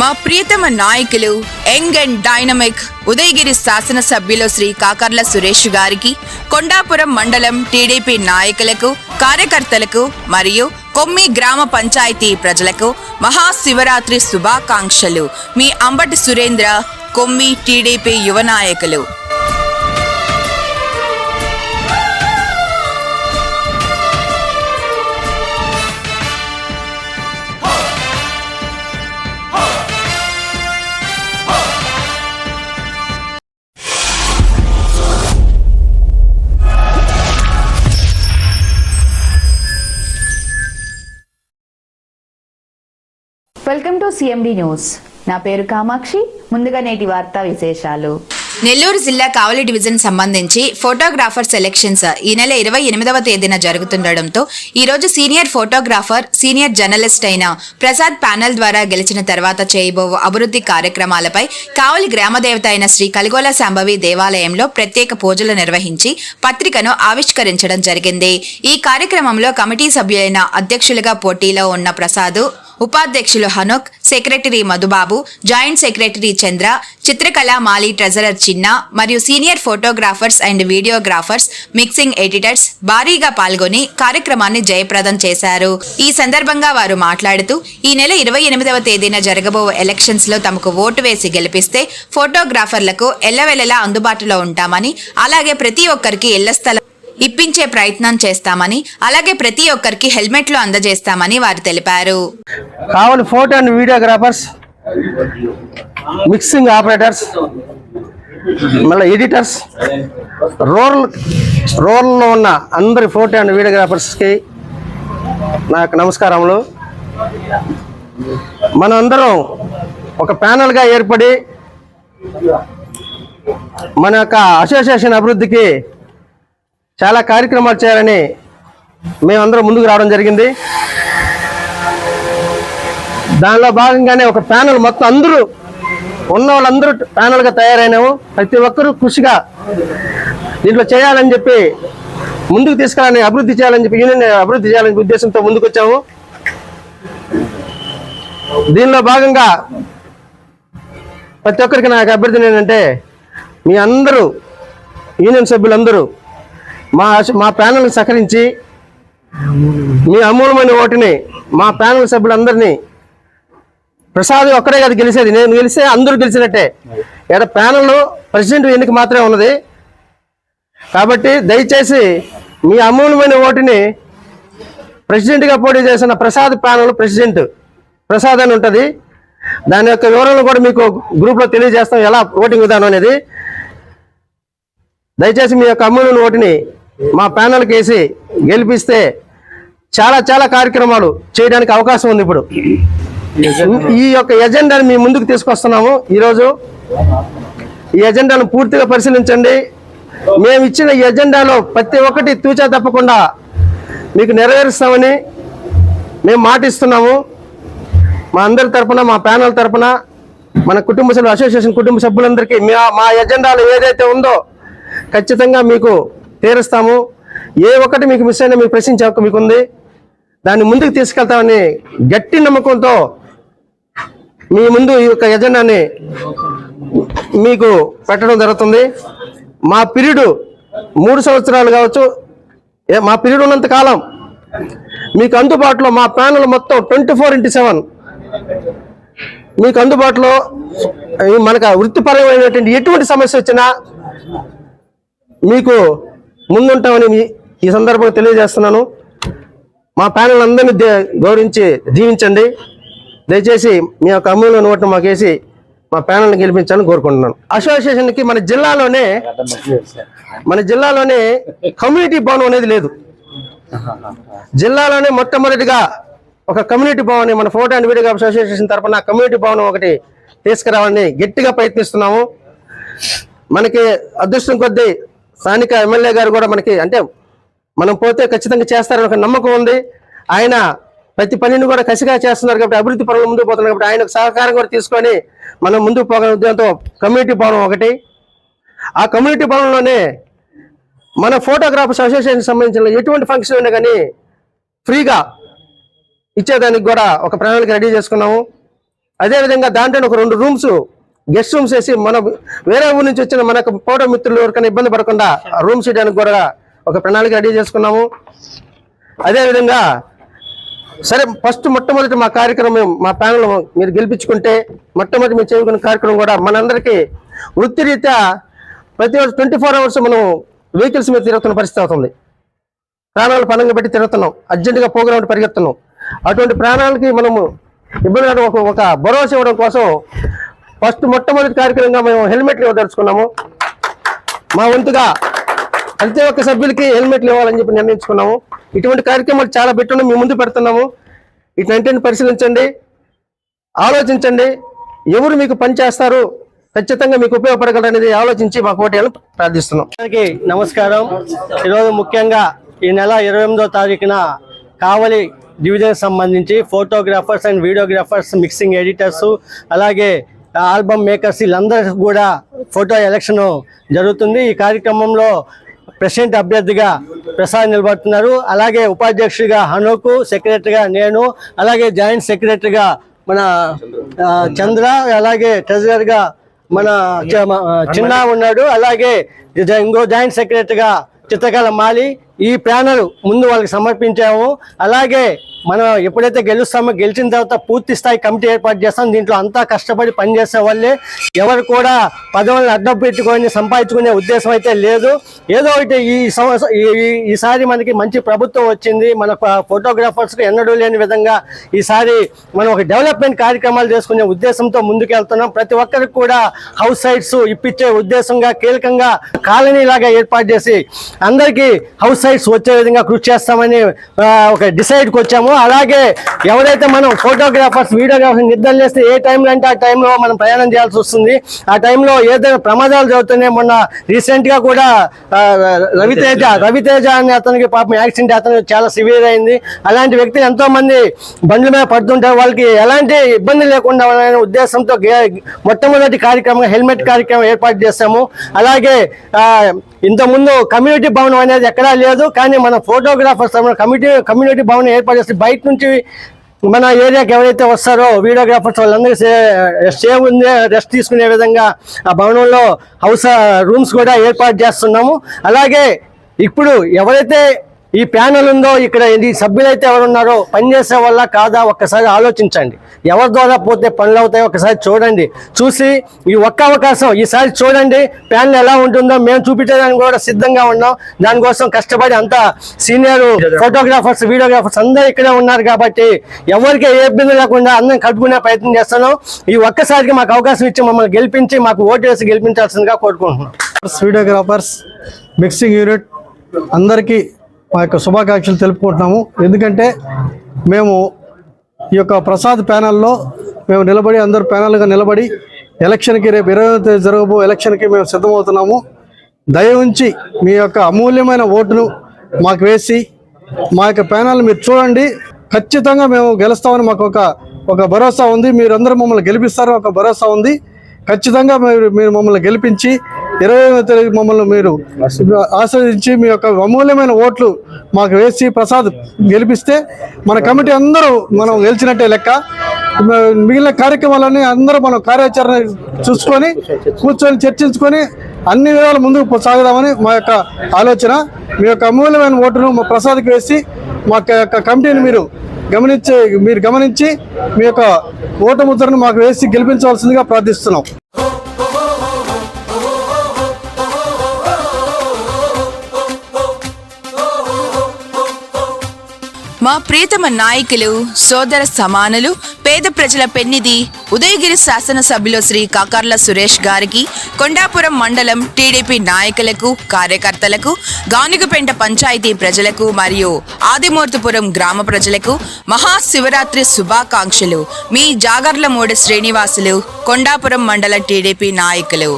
మా ప్రియతమ నాయకులు young and dynamic Udayagiri శాసనసభ్యులు శ్రీ కాకర్ల సురేష్ గారికి కొండాపురం మండలం టీడీపీ నాయకులకు కార్యకర్తలకు మరియు కొమ్మి గ్రామ పంచాయతీ ప్రజలకు మహాశివరాత్రి శుభాకాంక్షలు. మీ అంబటి సురేంద్ర కొమ్మి టీడీపీ యువ నాయకులు. వెల్కమ్ టు సిఎండి న్యూస్ నా పేరు కామాక్షి. ముందుగా నేటి వార్తా విశేషాలు. నెల్లూరు జిల్లా కావలి డివిజన్ సంబంధించి ఫోటోగ్రాఫర్ సెలెక్షన్స్ ఈ నెల ఇరవై ఎనిమిదవ తేదీన జరుగుతుండటంతో ఈరోజు సీనియర్ ఫోటోగ్రాఫర్ సీనియర్ జర్నలిస్ట్ అయిన ప్రసాద్ ప్యానెల్ ద్వారా గెలిచిన తర్వాత చేయబో అభివృద్ధి కార్యక్రమాలపై కావలి గ్రామదేవత అయిన శ్రీ కలిగోల శాంభవి దేవాలయంలో ప్రత్యేక పూజలు నిర్వహించి పత్రికను ఆవిష్కరించడం జరిగింది. ఈ కార్యక్రమంలో కమిటీ సభ్యులైన అధ్యక్షులుగా పోటీలో ఉన్న ప్రసాద్ ఉపాధ్యక్షులు Hanuk secretary Madhubabu joint secretary Chandra చిత్రకళ మాలి ట్రెజరర్ చిన్న మరియు senior photographers and videographers mixing editors భారీగా పాల్గొని కార్యక్రమాన్ని జయప్రదం చేశారు. ఈ సందర్భంగా వారు మాట్లాడుతూ ఈ నెల ఇరవై ఎనిమిదవ తేదీన జరగబో ఎలక్షన్స్లో తమకు ఓటు వేసి గెలిపిస్తే ఫోటోగ్రాఫర్లకు ఎల్లవెల్లలా అందుబాటులో ఉంటామని అలాగే ప్రతి ఒక్కరికి ఇళ్ళ స్థలం ఇప్పించే ప్రయత్నం చేస్తామని అలాగే ప్రతి ఒక్కరికి హెల్మెట్లు అందజేస్తామని వారు తెలిపారు. Kavali photo and videographers mixing operators మళ్ళీ ఎడిటర్స్ రూరల్ రూరల్లో ఉన్న అందరి ఫోటో అండ్ వీడియోగ్రాఫర్స్కి నాకు నమస్కారములు. మనందరం ఒక ప్యానల్గా ఏర్పడి మన యొక్క అసోసియేషన్ అభివృద్ధికి చాలా కార్యక్రమాలు చేయాలని మేమందరం ముందుకు రావడం జరిగింది. దానిలో భాగంగానే ఒక ప్యానల్ మొత్తం అందరూ ఉన్న వాళ్ళందరూ ప్యానల్గా తయారైనాము. ప్రతి ఒక్కరూ కృషిగా దీంట్లో చేయాలని చెప్పి ముందుకు తీసుకురాని అభివృద్ధి చేయాలని చెప్పి యూనియన్ అభివృద్ధి చేయాలని ఉద్దేశంతో ముందుకు వచ్చాము. దీనిలో భాగంగా ప్రతి ఒక్కరికి నాకు అభ్యర్థన ఏంటంటే మీ అందరూ యూనియన్ సభ్యులందరూ మా మా ప్యానల్ని సహకరించి మీ అమూలమైన ఓటుని మా ప్యానల్ సభ్యులందరినీ ప్రసాద్ ఒక్కడే కదా గెలిచేది. నేను గెలిస్తే అందరూ గెలిచినట్టే. ఇక్కడ ప్యానల్ ప్రెసిడెంట్ ఎన్నిక మాత్రమే ఉన్నది. కాబట్టి దయచేసి మీ అమూల్యమైన ఓటుని ప్రెసిడెంట్గా పోటీ చేసిన ప్రసాద్ ప్యానల్ ప్రెసిడెంట్ ప్రసాద్ అని ఉంటుంది. దాని యొక్క వివరాలు కూడా మీకు గ్రూప్లో తెలియజేస్తాం. ఎలా ఓటింగ్ విధానం అనేది. దయచేసి మీ యొక్క అమూల్యమైన ఓటుని మా ప్యానల్కి వేసి గెలిపిస్తే చాలా చాలా కార్యక్రమాలు చేయడానికి అవకాశం ఉంది ఇప్పుడు. ఈ యొక్క ఎజెండాని మీ ముందుకు తీసుకొస్తున్నాము. ఈరోజు ఈ ఎజెండాను పూర్తిగా పరిశీలించండి. మేము ఇచ్చిన ఈ ఎజెండాలో ప్రతి ఒక్కటి తూచా తప్పకుండా మీకు నెరవేరుస్తామని మేము మాటిస్తున్నాము. మా అందరి తరఫున మా ప్యానల్ తరఫున మన కుటుంబ సభ్యులు అసోసియేషన్ కుటుంబ సభ్యులందరికీ మా మా ఎజెండాలో ఏదైతే ఉందో ఖచ్చితంగా మీకు తీరుస్తాము ఏ ఒక్కటి మీకు మిస్ అయినా మీకు ప్రశ్నించే హక్కు మీకు ఉంది దాన్ని ముందుకు తీసుకెళ్తామని గట్టి నమ్మకంతో మీ ముందు ఈ యొక్క ఎజెండాని మీకు పెట్టడం జరుగుతుంది. మా పీరియడ్ మూడు సంవత్సరాలు కావచ్చు. ఏ- మా పీరియడ్ ఉన్నంత కాలం మీకు అందుబాటులో మా ప్యానల్ మొత్తం ట్వంటీ ఫోర్ ఇంటూ సెవెన్. మీకు అందుబాటులో మనకు వృత్తిపరమైనటువంటి ఎటువంటి సమస్య వచ్చినా మీకు ముందుంటామని మీ- ఈ సందర్భంగా తెలియజేస్తున్నాను. మా ప్యానల్ అందరినీ దే- గౌరవించి దీవించండి. దయచేసి మీ యొక్క అమూల్యమైన ఓటు మాకేసి మా ప్యానల్ని గెలిపించాలని కోరుకుంటున్నాను. అసోసియేషన్కి మన జిల్లాలోనే మన జిల్లాలోనే కమ్యూనిటీ భవనం అనేది లేదు. జిల్లాలోనే మొట్టమొదటిగా ఒక కమ్యూనిటీ భవన్ మన ఫోటో అండ్ వీడియో అసోసియేషన్ తరఫున కమ్యూనిటీ భవనం ఒకటి తీసుకురావాలని గట్టిగా ప్రయత్నిస్తున్నాము. మనకి అదృష్టం కొద్దీ స్థానిక ఎమ్మెల్యే గారు కూడా మనకి అంటే మనం పోతే ఖచ్చితంగా చేస్తారని ఒక నమ్మకం ఉంది. ఆయన ప్రతి పనిని కూడా కసిగా చేస్తున్నారు కాబట్టి అభివృద్ధి పనులు ముందుకు పోతున్నారు కాబట్టి ఆయన సహకారం కూడా తీసుకొని మనం ముందుకు పోగల ఉద్యమంతో కమ్యూనిటీ భవనం ఒకటి. ఆ కమ్యూనిటీ భవనంలోనే మన ఫోటోగ్రాఫర్స్ అసోసియేషన్ సంబంధించిన ఎటువంటి ఫంక్షన్ అయినా కానీ ఫ్రీగా ఇచ్చేదానికి కూడా ఒక ప్రణాళిక రెడీ చేసుకున్నాము. అదేవిధంగా దాంట్లో ఒక రెండు రూమ్స్ గెస్ట్ రూమ్స్ వేసి మన వేరే ఊరు నుంచి వచ్చిన మనకు పౌర మిత్రులు ఎవరికైనా ఇబ్బంది పడకుండా రూమ్స్ చేయడానికి కూడా ఒక ప్రణాళిక రెడీ చేసుకున్నాము. అదేవిధంగా సరే ఫస్ట్ మొట్టమొదటి మా కార్యక్రమం మా ప్యానల్ మీరు గెలిపించుకుంటే మొట్టమొదటి మీరు చేయకున్న కార్యక్రమం కూడా మనందరికీ వృత్తిరీత్యా ప్రతి రోజు ట్వంటీ ఫోర్ అవర్స్ మనం వెహికల్స్ మీద తిరుగుతున్న పరిస్థితి అవుతుంది. ప్రాణాలు పనంగా పెట్టి తిరుగుతున్నాం. అర్జెంటుగా ప్రోగ్రామ్ పరిగెత్తున్నాం. అటువంటి ప్రాణాలకి మనము ఇబ్బంది ఒక ఒక భరోసా ఇవ్వడం కోసం ఫస్ట్ మొట్టమొదటి కార్యక్రమంగా మేము హెల్మెట్లు ఇవ్వదలుచుకున్నాము మా వంతుగా ప్రతి ఒక్క సభ్యులకి హెల్మెట్లు ఇవ్వాలని చెప్పి నిర్ణయించుకున్నాము. ఇటువంటి కార్యక్రమాలు చాలా పెట్టున్నాం మీ ముందు పెడుతున్నాము. ఇటువంటి పరిశీలించండి. ఆలోచించండి. ఎవరు మీకు పని చేస్తారు? ఖచ్చితంగా మీకు ఉపయోగపడగలరు అనేది ఆలోచించి మాకు ఓటేయాలని ప్రార్థిస్తున్నాం. నమస్కారం. ఈరోజు ముఖ్యంగా ఈ నెల ఇరవై ఎనిమిదో తారీఖున కావలి డివిజన్ సంబంధించి photographers and videographers mixing editors అలాగే ఆల్బమ్ మేకర్స్ వీళ్ళందరూ కూడా ఫోటో ఎలక్షన్ జరుగుతుంది. ఈ కార్యక్రమంలో ప్రెసిడెంట్ అభ్యర్థిగా ప్రసాద్ నిలబడుతున్నారు. అలాగే ఉపాధ్యక్షుడిగా హనుకు సెక్రటరీగా నేను అలాగే జాయింట్ సెక్రటరీగా మన చంద్ర అలాగే ట్రెజరర్గా మన చిన్న ఉన్నాడు. అలాగే ఇంకో జాయింట్ సెక్రటరీగా చిత్రకళ మాలి ఈ ప్యానల్ ముందు వాళ్ళకి సమర్పించాము. అలాగే మనం ఎప్పుడైతే గెలుస్తామో గెలిచిన తర్వాత పూర్తి స్థాయి కమిటీ ఏర్పాటు చేస్తాం. దీంట్లో అంతా కష్టపడి పనిచేసే వాళ్ళే. ఎవరు కూడా పదవులను అడ్డం పెట్టుకొని సంపాదించుకునే ఉద్దేశం అయితే లేదు. ఏదో ఒకటి ఈ సంవత్సరం ఈ- ఈసారి మనకి మంచి ప్రభుత్వం వచ్చింది. మన ఫోటోగ్రాఫర్స్కి ఎన్నడూ లేని విధంగా ఈసారి మనం ఒక డెవలప్మెంట్ కార్యక్రమాలు చేసుకునే ఉద్దేశంతో ముందుకెళ్తున్నాం. ప్రతి ఒక్కరికి కూడా హౌస్ సైట్స్ ఇప్పించే ఉద్దేశంగా కీలకంగా కాలనీ లాగా ఏర్పాటు చేసి అందరికీ హౌస్ సైట్స్ వచ్చే విధంగా కృషి చేస్తామని ఒక డిసైడ్కి వచ్చాము. అలాగే ఎవరైతే మనం ఫోటోగ్రాఫర్స్ వీడియోగ్రాఫర్స్ నిద్ర చేస్తే ఏ టైంలో అంటే ఆ టైంలో మనం ప్రయాణం చేయాల్సి వస్తుంది. ఆ టైంలో ఏదైనా ప్రమాదాలు జరుగుతున్నాయి మొన్న రీసెంట్గా కూడా రవితేజ రవితేజ అనే అతనికి పాపం యాక్సిడెంట్ అతనికి చాలా సివియర్ అయింది. అలాంటి వ్యక్తి ఎంతో మంది బండ్ల మీద పడుతుంటారు. వాళ్ళకి ఎలాంటి ఇబ్బంది లేకుండా ఉండాలనే ఉద్దేశంతో గే- మొట్టమొదటి కార్యక్రమంగా హెల్మెట్ కార్యక్రమం ఏర్పాటు చేస్తాము అలాగే ఇంతకుముందు కమ్యూనిటీ భవనం అనేది ఎక్కడా లేదు. కానీ మన ఫోటోగ్రాఫర్స్ కమిటీ కమ్యూనిటీ భవనం ఏర్పాటు చేసి బయట నుంచి మన ఏరియాకి ఎవరైతే వస్తారో వీడియోగ్రాఫర్స్ వాళ్ళందరికీ సే- సేవ్ ఉంది రెస్ట్ తీసుకునే విధంగా ఆ భవనంలో హౌస్ రూమ్స్ కూడా ఏర్పాటు చేస్తున్నాము. అలాగే ఇప్పుడు ఎవరైతే ఈ ప్యానల్ ఉందో ఇక్కడ ఈ సభ్యులైతే ఎవరున్నారో పనిచేసే వల్ల కాదా ఒక్కసారి ఆలోచించండి. ఎవరి ద్వారా పోతే పనులు అవుతాయో ఒకసారి చూడండి. చూసి ఈ ఒక్క అవకాశం ఈసారి చూడండి. ప్యానల్ ఎలా ఉంటుందో మేము చూపించడానికి కూడా సిద్ధంగా ఉన్నాం. దానికోసం కష్టపడి అంతా సీనియర్ ఫోటోగ్రాఫర్స్ వీడియోగ్రాఫర్స్ అందరూ ఇక్కడే ఉన్నారు కాబట్టి ఎవరికి ఏ ఇబ్బంది లేకుండా అందరం కలుపుకునే ప్రయత్నం చేస్తున్నాం. ఈ ఒక్కసారికి మాకు అవకాశం ఇచ్చి మమ్మల్ని గెలిపించి మాకు ఓటు వేసి గెలిపించాల్సిందిగా కోరుకుంటున్నాం. వీడియోగ్రాఫర్స్ మిక్సింగ్ యూనిట్ అందరికీ మా యొక్క శుభాకాంక్షలు తెలుపుకుంటున్నాము. ఎందుకంటే మేము ఈ యొక్క ప్రసాద్ ప్యానల్లో మేము నిలబడి అందరు ప్యానల్గా నిలబడి ఎలక్షన్కి రేపు ఇరవై తేదీ జరగబో ఎలక్షన్కి మేము సిద్ధమవుతున్నాము. దయ ఉంచి మీ యొక్క అమూల్యమైన ఓటును మాకు వేసి మా యొక్క ప్యానల్ మీరు చూడండి. ఖచ్చితంగా మేము గెలుస్తామని మాకు ఒక ఒక భరోసా ఉంది. మీరందరూ మమ్మల్ని గెలిపిస్తారని ఒక భరోసా ఉంది. ఖచ్చితంగా మీరు మీరు మమ్మల్ని గెలిపించి ఇరవై తేదీ మమ్మల్ని మీరు ఆశ్రయించి మీ యొక్క అమూల్యమైన ఓట్లు మాకు వేసి ప్రసాద్ గెలిపిస్తే మన కమిటీ అందరూ మనం గెలిచినట్టే లెక్క. మిగిలిన కార్యక్రమాలన్నీ అందరూ మనం కార్యాచరణ చూసుకొని కూర్చొని చర్చించుకొని అన్ని విధాలు ముందుకు సాగుదామని మా యొక్క ఆలోచన. మీ యొక్క అమూల్యమైన ఓటును మా ప్రసాద్కి వేసి మా యొక్క కమిటీని మీరు గమనించి మీరు గమనించి మీ యొక్క ఓటు ముద్రను మాకు వేసి గెలిపించవలసిందిగా ప్రార్థిస్తున్నాం. మా ప్రీతమ నాయకులు సోదర సమానులు పేద ప్రజల పెన్నిధి ఉదయగిరి శాసనసభ్యులు శ్రీ కాకర్ల సురేష్ గారికి కొండాపురం మండలం టీడీపీ నాయకులకు కార్యకర్తలకు గానుగపెంట పంచాయతీ ప్రజలకు మరియు ఆదిమూర్తిపురం గ్రామ ప్రజలకు మహాశివరాత్రి శుభాకాంక్షలు. మీ జాగర్లమూడి శ్రీనివాసులు కొండాపురం మండల టీడీపీ నాయకులు.